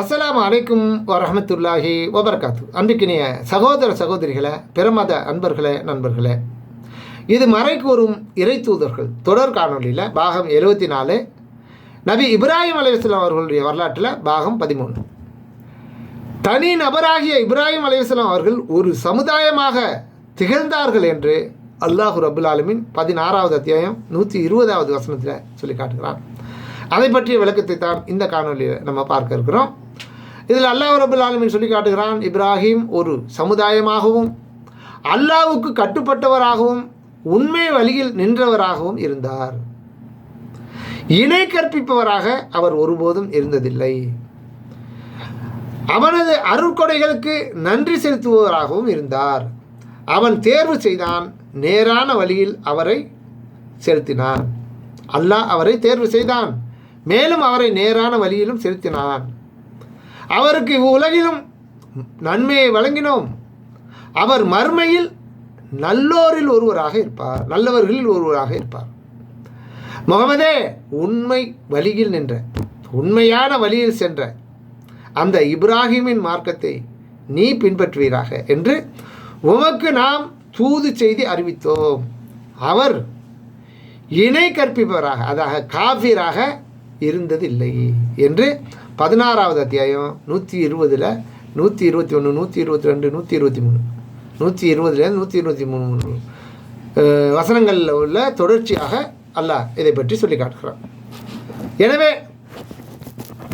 அஸ்ஸலாமு அலைக்கும் வரமத்துல்லாஹி வபர்காத்து. அன்பிக்கினிய சகோதர சகோதரிகளை பிரமத அன்பர்களே நண்பர்களே இது மறை கூறும் இறை தூதர்கள் தொடர் காணொளியில் பாகம் எழுபத்தி நாலு நபி இப்ராஹிம் அலைவாஸ்லாம் அவர்களுடைய வரலாற்றில் பாகம் பதிமூணு. தனி நபராகிய இப்ராஹிம் அலைவாஸ்லாம் அவர்கள் ஒரு சமுதாயமாக திகழ்ந்தார்கள் என்று அல்லாஹு ரபுல் ஆலமின் பதினாறாவது அத்தியாயம் நூற்றி இருபதாவது வசனத்தில் சொல்லி காட்டுகிறான். அதை பற்றிய விளக்கத்தை தான் இந்த காணொலியில் நம்ம பார்க்க இருக்கிறோம். இதில் அல்லாஹ் ரபுல் ஆலமின் சொல்லி காட்டுகிறான் இப்ராஹிம் ஒரு சமுதாயமாகவும் அல்லாவுக்கு கட்டுப்பட்டவராகவும் உண்மை வழியில் நின்றவராகவும் இருந்தார். இணை கற்பிப்பவராக அவர் ஒருபோதும் இருந்ததில்லை. அவனது அருட்கொடைகளுக்கு நன்றி செலுத்துபவராகவும் இருந்தார். அவன் தேர்வு செய்தான் நேரான வழியில் அவரை செலுத்தினான். அல்லாஹ் அவரை தேர்வு செய்தான் மேலும் அவரை நேரான வழியிலும் செலுத்தினான். அவருக்கு இவ்வுலகிலும் நன்மையை வழங்கினோம். அவர் மறுமையில் நல்லோரில் ஒருவராக இருப்பார். நல்லவர்களில் ஒருவராக இருப்பார். முகமதே உண்மை வழியில் நின்ற உண்மையான வழியில் சென்ற அந்த இப்ராஹிமின் மார்க்கத்தை நீ பின்பற்றுவீராக என்று உமக்கு நாம் தூது செய்தி அறிவித்தோம். அவர் இணை கற்பிப்பவராக அதாக காஃபியராக இருந்ததில்லை என்று பதினாறாவது அத்தியாயம் நூற்றி இருபதில் நூற்றி இருபத்தி ஒன்று நூற்றி இருபத்தி ரெண்டு நூற்றி இருபத்தி மூணு. நூற்றி இருபதுலேருந்து நூற்றி இருபத்தி மூணு. வசனங்களில் உள்ள தொடர்ச்சியாக அல்லாஹ் இதை பற்றி சொல்லி காட்டுகிறான். எனவே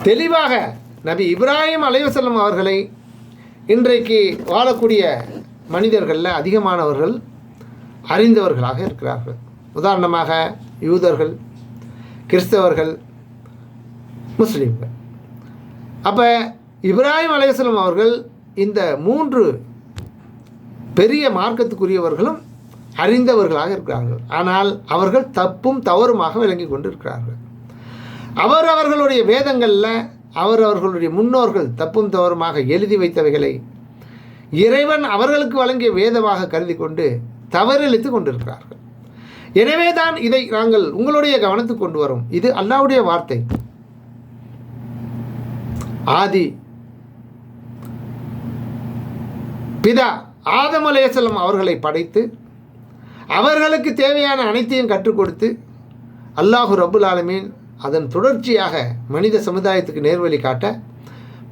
தெளிவாக நபி இப்ராஹிம் அலைவசல்லம் அவர்களை இன்றைக்கு வாழக்கூடிய மனிதர்களில் அதிகமானவர்கள் அறிந்தவர்களாக இருக்கிறார்கள். உதாரணமாக யூதர்கள் கிறிஸ்தவர்கள் முஸ்லீம்கள். அப்போ இப்ராஹிம் அலைவசல்லம் அவர்கள் இந்த மூன்று பெரிய மார்க்கத்துக்குரியவர்களும் அறிந்தவர்களாக இருக்கிறார்கள். ஆனால் அவர்கள் தப்பும் தவறுமாக விளங்கி கொண்டு இருக்கிறார்கள் அவர் அவர்களுடைய வேதங்களில் அவர் அவர்களுடைய முன்னோர்கள் தப்பும் தவறுமாக எழுதி வைத்தவைகளை இறைவன் அவர்களுக்கு வழங்கிய வேதமாக கருதி கொண்டு தவறிழைத்து கொண்டிருக்கிறார்கள். எனவே தான் இதை நாங்கள் உங்களுடைய கவனத்துக்கு கொண்டு வரும். இது அல்லாவுடைய வார்த்தை. ஆதி. பிதா ஆதம் அலையசலம் அவர்களை படைத்து அவர்களுக்கு தேவையான அனைத்தையும் கற்றுக் கொடுத்து அல்லாஹு ரபுல் ஆலமீன் அதன் தொடர்ச்சியாக மனித சமுதாயத்துக்கு நேர்வழி காட்ட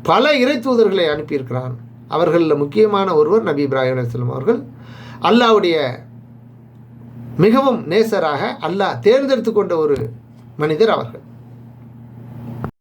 பல இறை தூதர்களை அனுப்பியிருக்கிறான். அவர்களில் முக்கியமான ஒருவர் நபி இப்ராஹிம் அலையம் அவர்கள். அல்லாஹ்வுடைய மிகவும் நேசராக அல்லாஹ் தேர்ந்தெடுத்து கொண்ட ஒரு மனிதர் அவர்கள்.